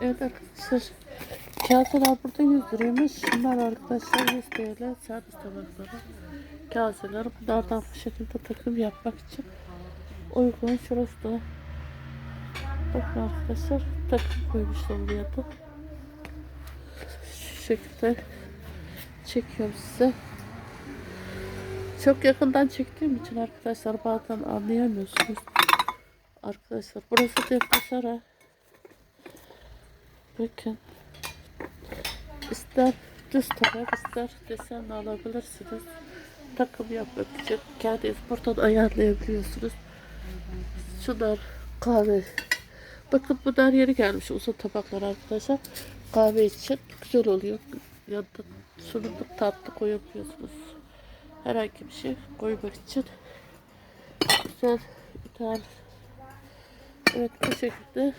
Evet arkadaşlar. Kaseler burada 100 liraymış. Şunlar arkadaşlar 100 TL servis tabakları. Kaseler bunlardan bu şekilde takım yapmak için uygun. Şurası da bakın arkadaşlar takım koymuşlar buraya da. Şu şekilde çekiyorum size. Çok yakından çektiğim için arkadaşlar bazen anlayamıyorsunuz. Arkadaşlar burası Defne Saray. Bakın. İster düz tabak ister desenle alabilirsiniz. Takım yapmak için kendiniz buradan ayarlayabiliyorsunuz. Şunlar kahve. Bakın bunlar yeni gelmiş uzun tabaklar arkadaşlar. Kahve için güzel oluyor. Yanında sunumluk tatlı koyabiliyorsunuz. Herhangi bir şey koymak için güzel ideal. Evet bu şekilde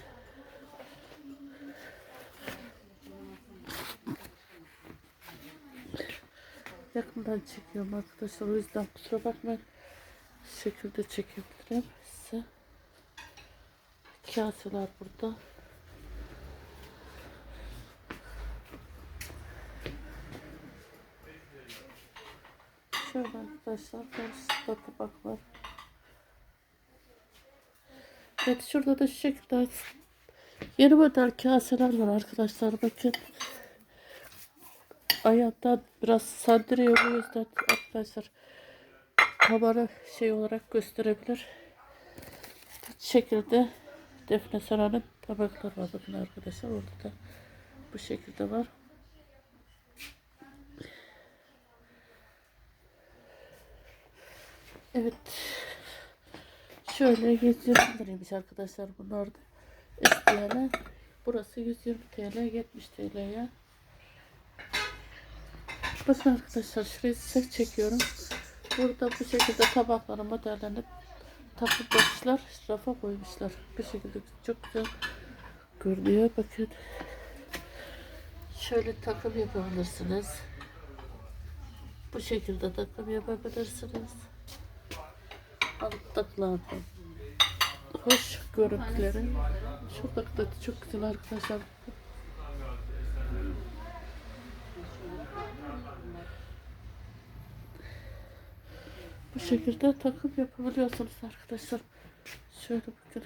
yakından çekiyorum arkadaşlar. O yüzden kusura bakmayın. Bu şekilde çekebilirim size. Kaseler burada. Şöyle arkadaşlar karşısında tabak var. Evet şurada da şu şekilde yeni model kaseler var arkadaşlar bakın. Ayaktan biraz sandırıyor o yüzden arkadaşlar kamera şey olarak gösterebilir. Bu şekilde Defne Sara'nın tabakları var bakın arkadaşlar orada da bu şekilde var. Evet. Şöyle 120 liraymış arkadaşlar bunlar da. Burası 120 TL, 70 TL'ye. Bakın arkadaşlar şurayı size çekiyorum. Burada bu şekilde tabakları modellerini takıp rafa koymuşlar. Bu şekilde çok güzel görünüyor. Bakın. Şöyle takım yapabilirsiniz. Bu şekilde takım yapabilirsiniz. Alttakilerden. Hoş görüntüleri. Şuradaki da çok güzel arkadaşlar. Bu şekilde takım yapabiliyorsunuz arkadaşlar. Şöyle bakın.